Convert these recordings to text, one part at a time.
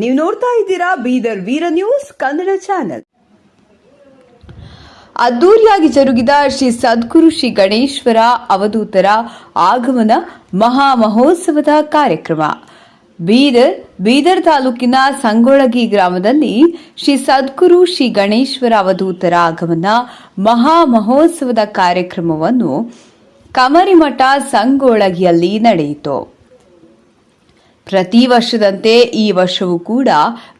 ನೀವು ನೋಡ್ತಾ ಇದ್ದೀರಾ ಬೀದರ್ ವೀರ ನ್ಯೂಸ್ ಕನ್ನಡ ಚಾನೆಲ್. ಅದ್ದೂರಿಯಾಗಿ ಜರುಗಿದ ಶ್ರೀ ಸದ್ಗುರು ಶ್ರೀ ಗಣೇಶ್ವರ ಅವಧೂತರ ಆಗಮನ ಮಹಾ ಮಹೋತ್ಸವದ ಕಾರ್ಯಕ್ರಮ. ಬೀದರ್ ಬೀದರ್ ತಾಲೂಕಿನ ಸಂಗೊಳಗಿ ಗ್ರಾಮದಲ್ಲಿ ಶ್ರೀ ಸದ್ಗುರು ಶ್ರೀ ಗಣೇಶ್ವರ ಅವಧೂತರ ಆಗಮನ ಮಹಾ ಮಹೋತ್ಸವದ ಕಾರ್ಯಕ್ರಮವನ್ನು ಕಮರಿಮಠ ಸಂಗೊಳಗಿಯಲ್ಲಿ ನಡೆಯಿತು. ಪ್ರತಿ ವರ್ಷದಂತೆ ಈ ವರ್ಷವೂ ಕೂಡ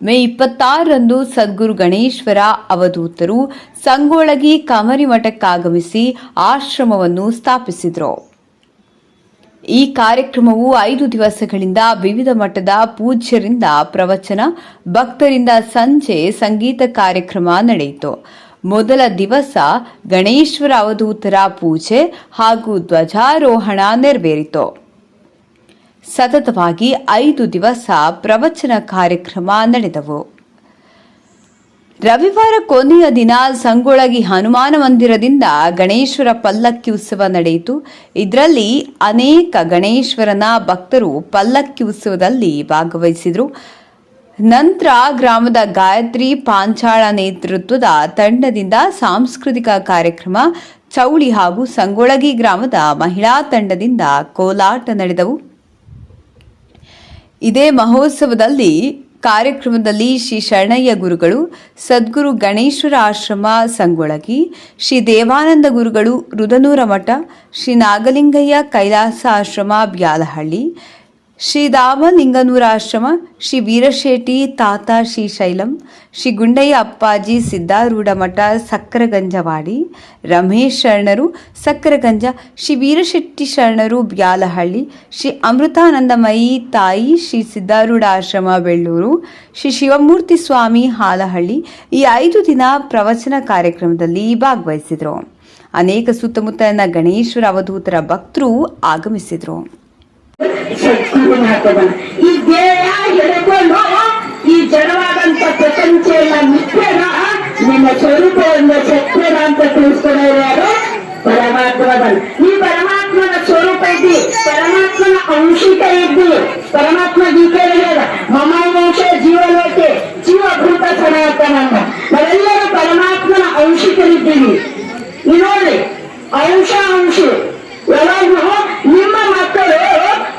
ಮೇ ಇಪ್ಪತ್ತಾರರಂದು ಸದ್ಗುರು ಗಣೇಶ್ವರ ಅವಧೂತರು ಸಂಗೊಳಗಿ ಕಮರಿಮಠಕ್ಕಾಗಮಿಸಿ ಆಶ್ರಮವನ್ನು ಸ್ಥಾಪಿಸಿದರು. ಈ ಕಾರ್ಯಕ್ರಮವು ಐದು ದಿವಸಗಳಿಂದ ವಿವಿಧ ಮಠದ ಪೂಜ್ಯರಿಂದ ಪ್ರವಚನ, ಭಕ್ತರಿಂದ ಸಂಜೆ ಸಂಗೀತ ಕಾರ್ಯಕ್ರಮ ನಡೆಯಿತು. ಮೊದಲ ದಿವಸ ಗಣೇಶ್ವರ ಅವಧೂತರ ಪೂಜೆ ಹಾಗೂ ಧ್ವಜಾರೋಹಣ ನೆರವೇರಿತು. ಸತತವಾಗಿ ಐದು ದಿವಸ ಪ್ರವಚನ ಕಾರ್ಯಕ್ರಮ ನಡೆದವು. ರವಿವಾರ ಕೊನೆಯ ದಿನ ಸಂಗೊಳಗಿ ಹನುಮಾನ ಮಂದಿರದಿಂದ ಗಣೇಶ್ವರ ಪಲ್ಲಕ್ಕಿ ಉತ್ಸವ ನಡೆಯಿತು. ಇದರಲ್ಲಿ ಅನೇಕ ಗಣೇಶ್ವರನ ಭಕ್ತರು ಪಲ್ಲಕ್ಕಿ ಉತ್ಸವದಲ್ಲಿ ಭಾಗವಹಿಸಿದರು. ನಂತರ ಗ್ರಾಮದ ಗಾಯತ್ರಿ ಪಾಂಚಾಳ ನೇತೃತ್ವದ ತಂಡದಿಂದ ಸಾಂಸ್ಕೃತಿಕ ಕಾರ್ಯಕ್ರಮ, ಚೌಳಿ ಹಾಗೂ ಸಂಗೊಳಗಿ ಗ್ರಾಮದ ಮಹಿಳಾ ತಂಡದಿಂದ ಕೋಲಾಟ ನಡೆದವು. ಇದೇ ಮಹೋತ್ಸವದಲ್ಲಿ ಕಾರ್ಯಕ್ರಮದಲ್ಲಿ ಶ್ರೀ ಶರಣಯ್ಯ ಗುರುಗಳು, ಸದ್ಗುರು ಗಣೇಶ್ವರ ಆಶ್ರಮ ಸಂಗೊಳಗಿ, ಶ್ರೀ ದೇವಾನಂದ ಗುರುಗಳು ರುದನೂರ ಮಠ, ಶ್ರೀ ನಾಗಲಿಂಗಯ್ಯ ಕೈಲಾಸ ಆಶ್ರಮ ಬ್ಯಾಲಹಳ್ಳಿ ಶ್ರೀ ದಾಮಲಿಂಗನೂರ ಆಶ್ರಮ ಶ್ರೀ ವೀರಶೇಟಿ ತಾತ ಶ್ರೀ ಶೈಲಂ, ಶ್ರೀ ಗುಂಡಯ್ಯ ಅಪ್ಪಾಜಿ ಸಿದ್ಧಾರೂಢಮಠ ಸಕ್ಕರಗಂಜವಾಡಿ, ರಮೇಶ್ ಶರಣರು ಸಕ್ಕರಗಂಜ, ಶ್ರೀ ವೀರಶೆಟ್ಟಿ ಶರಣರು ಬ್ಯಾಲಹಳ್ಳಿ, ಶ್ರೀ ಅಮೃತಾನಂದಮಯಿ ತಾಯಿ ಶ್ರೀ ಸಿದ್ಧಾರೂಢ ಆಶ್ರಮ ಬೆಳ್ಳೂರು, ಶ್ರೀ ಶಿವಮೂರ್ತಿ ಸ್ವಾಮಿ ಹಾಲಹಳ್ಳಿ ಈ ಐದು ದಿನ ಪ್ರವಚನ ಕಾರ್ಯಕ್ರಮದಲ್ಲಿ ಭಾಗವಹಿಸಿದರು. ಅನೇಕ ಸುತ್ತಮುತ್ತಲಿನ ಗಣೇಶ್ವರ ಅವಧೂತರ ಭಕ್ತರು ಆಗಮಿಸಿದರು. ಶಕ್ತಿಗೆ ಈ ದೇಹ ಹಿಡ್ಕೊಂಡು ಈ ಜಡವಾದಂತ ಪ್ರಪಂಚ ಎಲ್ಲ ಮಿತ್ರನ ನಿಮ್ಮ ಸ್ವರೂಪವನ್ನು ಶಕ್ತಿನ ಅಂತ ತಿಳಿಸ್ಕೊಡೋರು ಯಾರು? ಈ ಪರಮಾತ್ಮನ ಸ್ವರೂಪ ಇದ್ದಿ, ಪರಮಾತ್ಮನ ಅಂಶಿಕ ಇದ್ದಿ, ಪರಮಾತ್ಮ ಗೀತೆ ಹೇಳ ಮಮಾಂಶ ಜೀವಲೋಕೆ, ಜೀವಭೂತ ಸನಾತನ ನಾವೆಲ್ಲರೂ ಪರಮಾತ್ಮನ ಅಂಶಿಕರಿದ್ದೀವಿ. ನೀವು ನೋಡಿ ಅಂಶ ಅಂಶ.